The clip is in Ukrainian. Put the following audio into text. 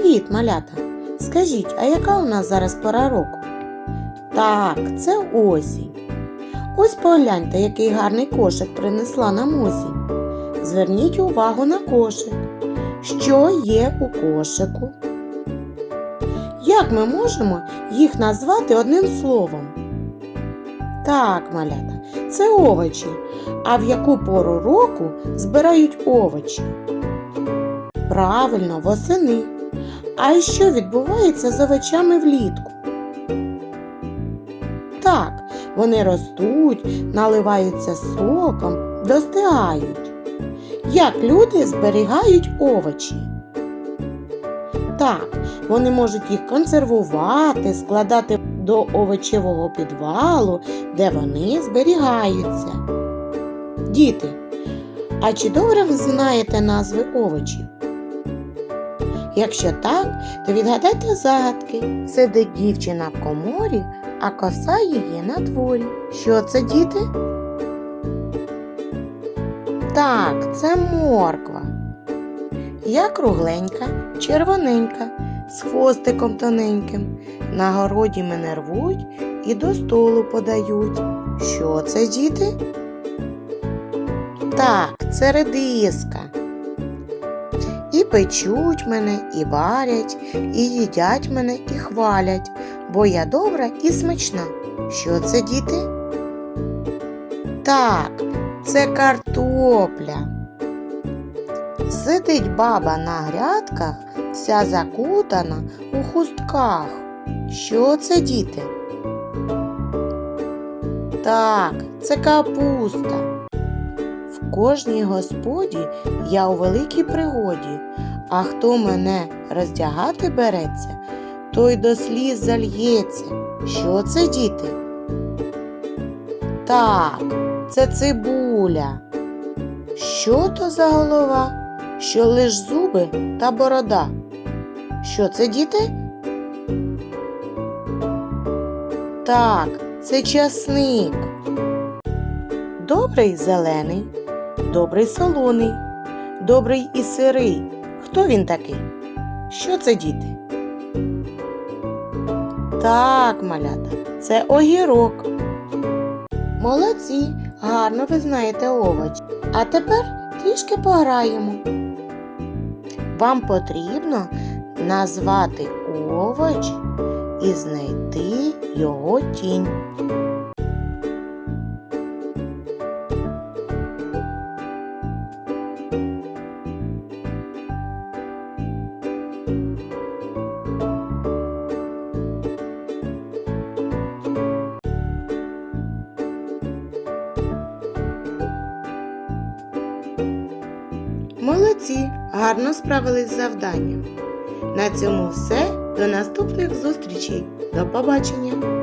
Привіт, малята! Скажіть, а яка у нас зараз пора року? Так, це осінь. Ось погляньте, який гарний кошик принесла нам осінь. Зверніть увагу на кошик. Що є у кошику? Як ми можемо їх назвати одним словом? Так, малята, це овочі. А в яку пору року збирають овочі? Правильно, восени. А що відбувається з овочами влітку? Так, вони ростуть, наливаються соком, достигають. Як люди зберігають овочі? Так, вони можуть їх консервувати, складати до овочевого підвалу, де вони зберігаються. Діти, а чи добре ви знаєте назви овочів? Якщо так, то відгадайте загадки. Сидить дівчина в коморі, а коса її на дворі. Що це, діти? Так, це морква. Я кругленька, червоненька, з хвостиком тоненьким. На городі мене рвуть і до столу подають. Що це, діти? Так, це редиска. Печуть мене, і варять, і їдять мене, і хвалять, бо я добра і смачна. Що це, діти? Так, це картопля. Сидить баба на грядках, вся закутана у хустках. Що це, діти? Так, це капуста. Кожній господі я у великій пригоді, а хто мене роздягати береться, той до сліз зальється. Що це, діти? Так, це цибуля. Що то за голова? Що лиш зуби та борода? Що це, діти? Так, це часник. Добрий зелений, добрий солоний, добрий і сирий. Хто він такий? Що це діти? Так, малята, це огірок. Молодці, гарно ви знаєте овоч. А тепер трішки пограємо. Вам потрібно назвати овоч і знайти його тінь. Молодці, гарно справились з завданням. На цьому все. До наступних зустрічей. До побачення!